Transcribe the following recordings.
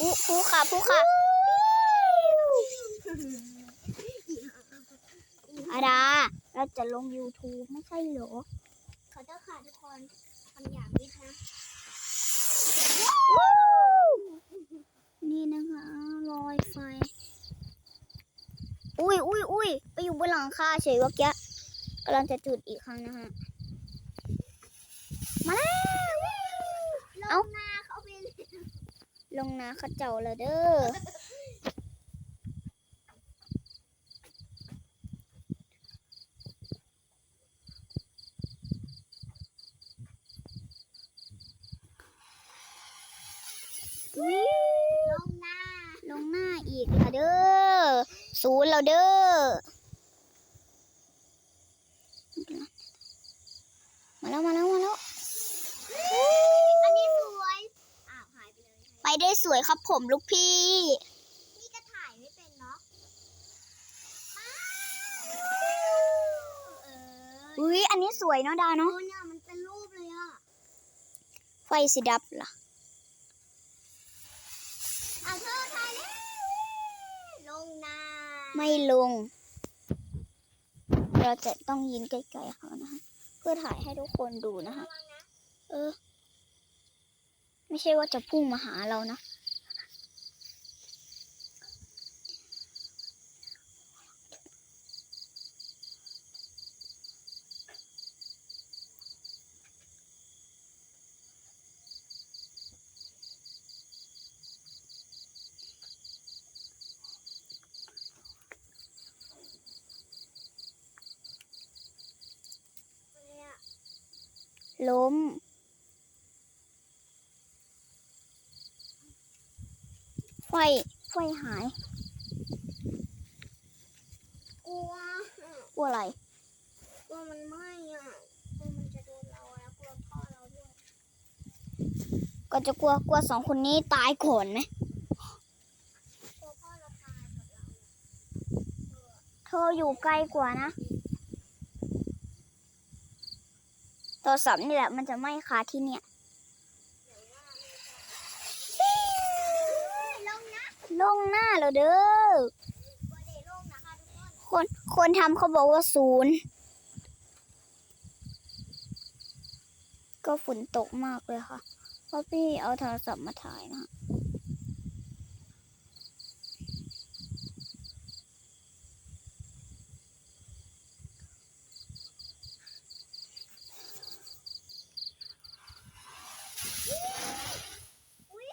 ผู้ผู้ค่ะผู้ค่ะอาดา เราจะลง YouTube ไม่ใช่เหรอ ขอเจ้าค่ะทุกคนคำหยาบนิดนะ นี่นะคะลอยไฟ อุ้ยอุ้ยอุ้ยไปอยู่บนหลังคาเฉยเมื่อกี้กำลังจะจุดอีกครั้งนะฮะ มาแล้ว ล เอ้า งนาเขาไปเลย ลงนาเขาเจ้าเลยเด้อลงหน้าลงหน้าอีกละเด้อศูนย์แล้วเด้อมาแล้วมาแล้วมาแล้วอันนี้สวยอ้าวหาย ไปเลยไปได้สวยครับผมลูกพี่ นี่ก็ถ่ายไม่เป็นเนาะเอออุ้ยอันนี้สวยเนาะดาโอ้เนาะเนี่ยมันเป็นรูปเลยอะไฟสีดับล่ะอะเธอถ่ายแล้วลงนาไม่ลง เราจะต้องยินไกลๆเขานะคะเพื่อถ่ายให้ทุกคนดูนะคะระวังนะเออ ไม่ใช่ว่าจะพุ่งมาหาเรานะเนี่ยล้ม ไฟ ไฟหาย กลัวกลัวอะไร กลัวมันไหม้อะกลัวมันจะโดนเราแล้วกลัวพ่อเราด้วย ก็จะกลัวกลัวสองคนนี้ตายก่อนไหมกลัวพ่อเราตายกับเราเธออยู่ไกลกว่านะโทรศัพท์นี่แหละมันจะไหม้คาที่เนี่ย ลงนะ ลงหน้าเราเด้อคนคนทำเขาบอกว่าศูนย์ก็ฝนตกมากเลยค่ะเพราะพี่เอาโทรศัพท์มาถ่ายนะคะ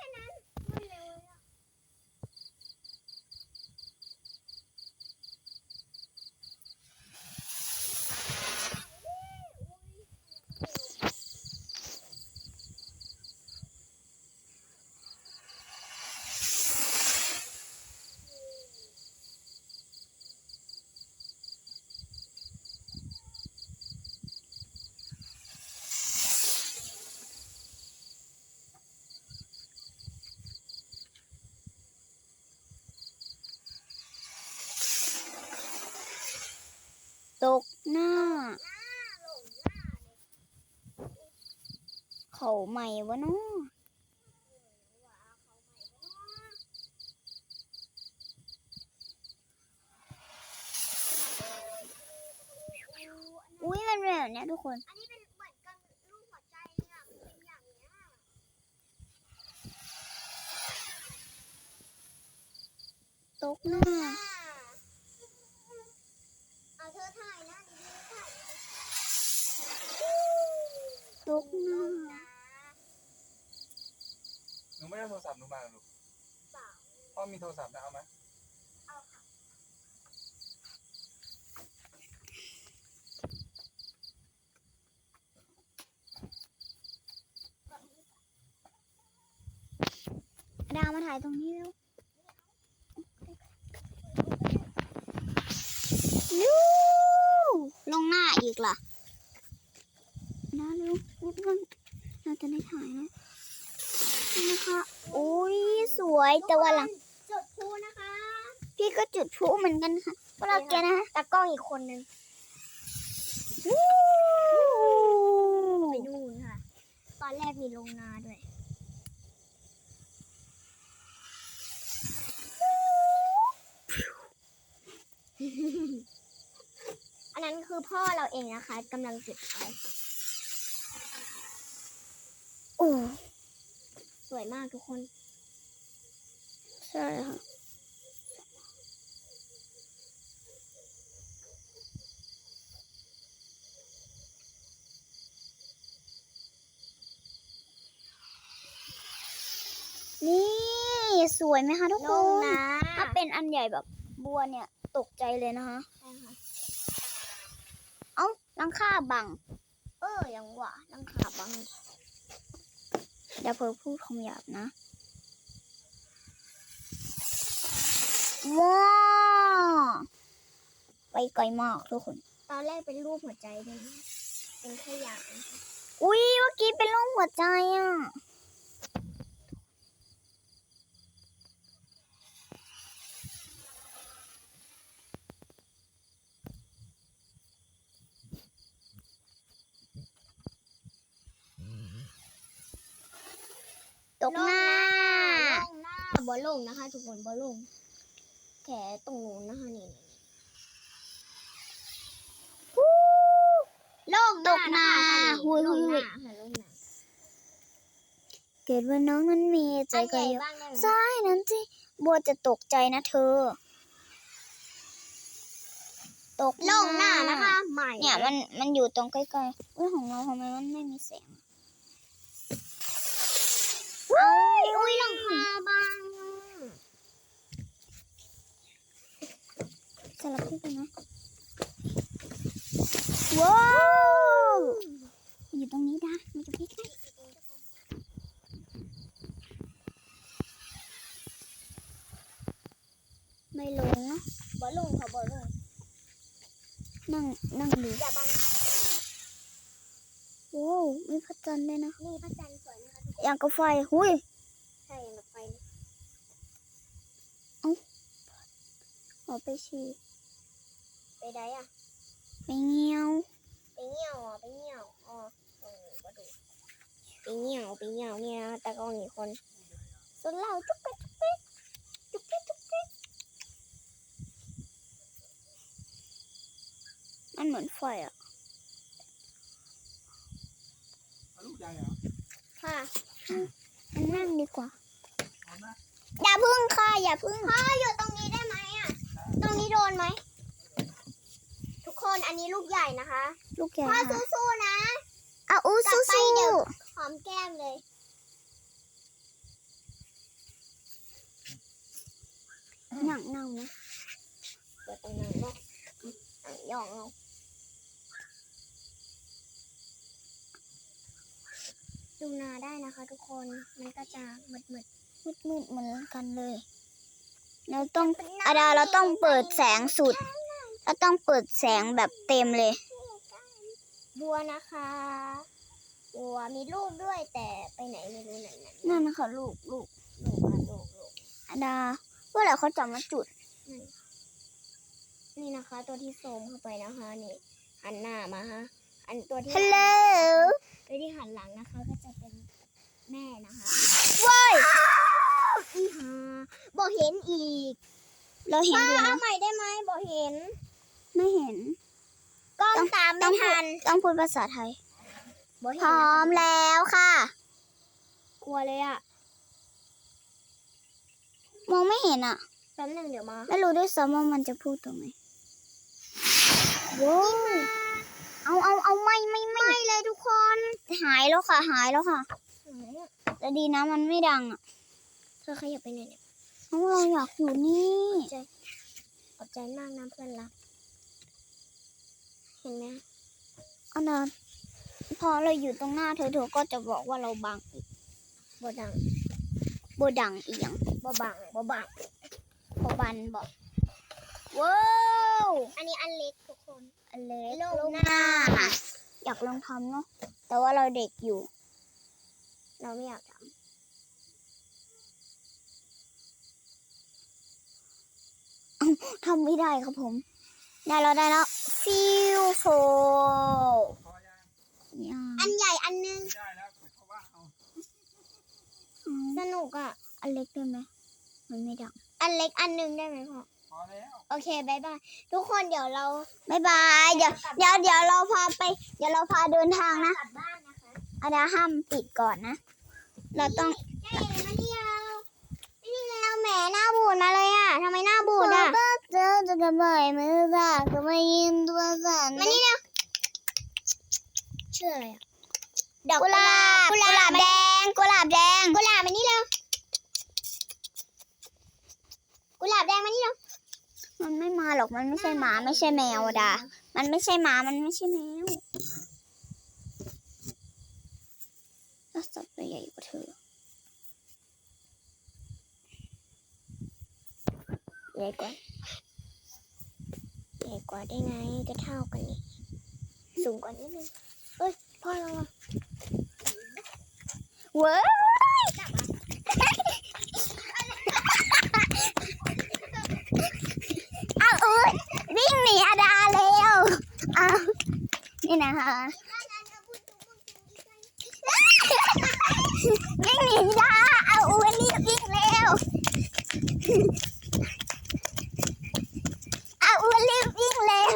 อันนั้นมันเร็วเลยอะ ตกหน้า หน้าลงหน้าเลย เขาใหม่วะเนาะอุ้ยมันเป็นแบบนี้ทุกคน อันนี้เป็นเหมือนกันรูปหัวใจเลยอะมันเป็นอย่างเนี้ยตกหน้าอ่าเอาเธอถ่ายนะดีๆถ่าย ตกหน้า นะ หนูไม่ได้โท รศัพท์หนูมาเหรอลูกเปล่าพ่อมีโทรศัพท์นะเอาไหมเอาค่ะดาวมาถ่ายตรงนี้แล้วยูลงหน้าอีกล่ะนะเร็วรีบกันเราจะได้ถ่ายนะ นะคะอุ้ยสวยแต่ว่าหลังจุดพูนะคะ พี่ก็จุดพูเหมือนกันค่ะพวกเราแกนะคะตากล้องอีกคนนึงไปดูค่ะ ตอนแรกมีลงนาด้วยอันนั้นคือพ่อเราเองนะคะกำลังจุดไฟ วยมากทุกคน ใช่ค่ะนี่สวยไหมคะทุกลคงนนะ ถ้าเป็นอันใหญ่แบบบัวเนี่ยตกใจเลยนะคะใช่ค่ะเอ้าหลังคาบัง เออ ยังหวะนังขาบัง อย่าเพิ่งพูดคำหยาบนะ ว้าวไปไกลมากทุกคน ตอนแรกเป็นรูปหัวใจด้วยนะเป็นแค่อย่างนะคะอุ้ยเมื่อกี้เป็นรูปหัวใจอะ ตกหน้าลงหน้าบอลลงนะคะ ทุกคนบอลลงแขนตรงนู้นนะคะนี่ลงตกหน้าหุหุยหุยหุยเกิดว่าน้องนั้นมีใจอันก็ใหญ่เยอะบ้างได้ไหมใช่นั้นสิบัวจะตกใจนะเธอ ตกลงหน้านะคะ ใหม่ เนี่ยมันมันอยู่ตรงใกล้ๆอุ้ยของเราทำไมมันไม่มีแสง อุ้ยอุ้ยหลังคาบางสลับที่กันนะว้าวอยู่ตรงนี้ดามันจะใกล้ๆไม่ลงนะบอลลงค่ะบอลลงนั่งนั่งดูอย่าบังโอ้มีพระจันทร์ด้วยนะนี่พระจันทร์ อย่างกับไฟหุยใช่แบบไฟออกไปฉี่ไปได้อะไปเงี้ยว ไปเหี่ยวอะไปเหี่ยวอ๋อโอ้กระดูกไปเหี่ยวไปเหี่ยวเนี่ยตะกองอีกคนส่วนเราจุ๊บไปจุ๊บไปจุ๊บไปจุ๊บไปมันเหมือนไฟอะเอาลูกใหญ่เหรอ ค่ะมั นนั่งดีกว่าเอานะอย่าพึ่งค่ะอย่าพึ่งพ่ออยู่ตรงนี้ได้ไหมอะ ตรงนี้โดนไหม ทุกคนอันนี้ลูกใหญ่นะคะ ลูกแกพ่อค่ะสู้ๆนะเอาอู้กลับสู้ไปเดี๋สู้ยวหอมแก้มเลย นั่งนั่งไหมเปิดตรงนั้นเนาะอะย่องเอา ดูนาได้นะคะ ทุกคน มันก็จะมืดมืดมืดๆเหมือนกันเลย เราต้องๆอาดาเราต้องเปิดแสงสุด เราต้องเปิดแสงแบบเต็มเลย บัวนะคะบัวมีลูกด้วยแต่ไปไหนไม่รู้ไหนไหนนั่นนะคะลูกลูกลูกค่ะลูกลูกอาดาเมื่อไหร่เขาจะมาจุด นี่นะคะ ตัวที่โซมเข้าไปนะคะนี่หันหน้ามาฮะอันตัวที่ฮัล โหลตัวที่หันหลังนะคะก็จะเป็นแม่นะคะว้ายอีหาบอกเห็นอีก เราเห็นอยู่เอานะ ใหม่ได้ไหมบอกเห็นไม่เห็น กล้องต้องตามต้ไม่องพูทัดนต้องพูดภาษาไทย บอกเห็นพร้อมนะคะแล้วค่ะ กลัวเลยอะมองไม่เห็นอะ แป๊บหนึงเดี๋ยวมาไม่รู้ด้วยซ้ำว่ามันจะพูดตรงไหนว้าว เอาเอาเอาไม่ไม่ไม่ไม่เลยทุกคน หายแล้วค่ะ หายแล้วค่ะไหนอะแต่ดีนะมันไม่ดังอะเธอขยับไปไหนเนี่ยเพราะเราอยากอยู่นี่ขอบใจมากนะเพื่อนรัก เห็นไหมอันนั้นพอเราอยู่ตรงหน้าเธอเธอก็จะบอกว่าเราบังอีกบ่ดังโบดังอีกอย่างบ่บังบ่บังพอบันบอกว้าวอันนี้อันเล็กทุกคน อันเล็กลงลงหหน้าน้า อยากลองทำเนาะแต่ว่าเราเด็กอยู่ เราไม่อยากททำไม่ได้ครับผม ได้แล้วได้แล้วฟิวโฟพอยังำอันใหญ่อันนึงไม่ได้แล้วเพราะว่าเอาสนุกอะ อันเล็กได้ไหมมันไม่ดัง อันเล็กอันนึงได้ไหมพ่อพ ออแล้ว โอเคบายบายทุกคนเดี๋ยวเราบายบายเดี๋ยวเดี๋ยวเดี๋ยวเราพาไป เดี๋ยวเราพาเดินทางนะกลับบ้านนะคะอันนี้ห้ามปิดก่อนนะ เราต้องเจ๊มาเดียวนี่แล้วแหมหน้าบูดมาเลยอะทำไมหน้าบูดอะเจอจะกระบ่อยมือสากก็ไม่ยินตัวสั่นมานี่แล้วชื่ออะไรอะดอกกุหลาบกุกุหหลาลาบบแดงกุหลาบแดงกุหลาบมานี่แล้วกุหลาบแดงมานี่แล้ว มันไม่มาหรอกมันไม่ใช่หมาไม่ใช่แมวอะดา มันไม่ใช่หมามันไม่ใช่แมวแล้วสัตว์ตัวใหญ่กว่าเธอใหญ่กว่าใหญ่กว่าได้ไงก็เท่ากันนี่สูงกว่านิดนึงเอ้ยพ่อเราอะเว้ยเอาเอ้ยวิ่งหนีอาดาเร็วเอา นี่นะคะวิ่งหนีดาเอาอ้วนรีบวิ่งเร็วเอาอ้วนรีบวิ่งเร็ว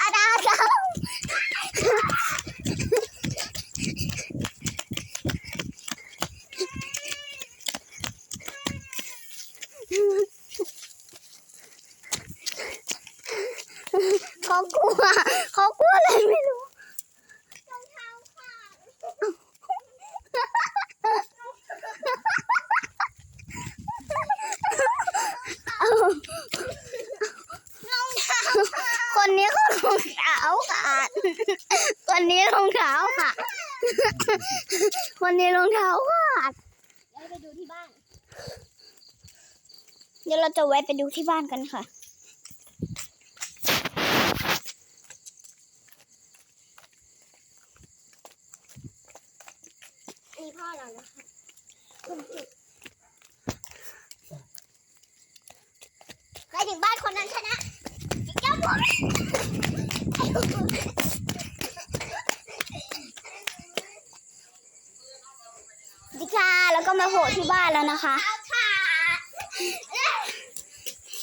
อาดาเขา เขากลัว เขากลัวอะไรไม่รู้ คนนี้เขารองเท้าขาด คนนี้รองเท้าขาดคนนี้รองเท้าขาดย้ายไปดูที่บ้าน เดี๋ยวเราจะแวะไปดูที่บ้านกันค่ะอันนี้พ่อเรานะคะใครถึงบ้านคนนั้นชนะเจ้าหม บ้านแล้วนะคะเท้าขา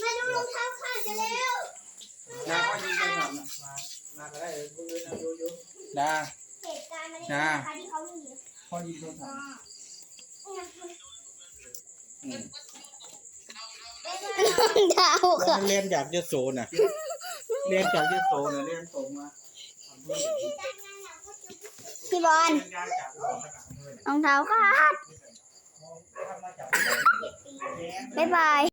มาดูรองเท้าขาดจะเร็วดาพ่อยิงโทรศัพท์น่ะมามาก็ได้เลยพูดเยนะยูยูดาเหตุการณ์มันจ้านะคะที่เขาหนีพ่อยิงโทรศัพท์อืมเท้าค่ะเรียนจากยโสน่ะเรียนจากยโสน่ะเรียนตรงมาพี่บอลเรียนจากจากอุบลมาจากอำเภอเนี่ยรองเท้าขาด มา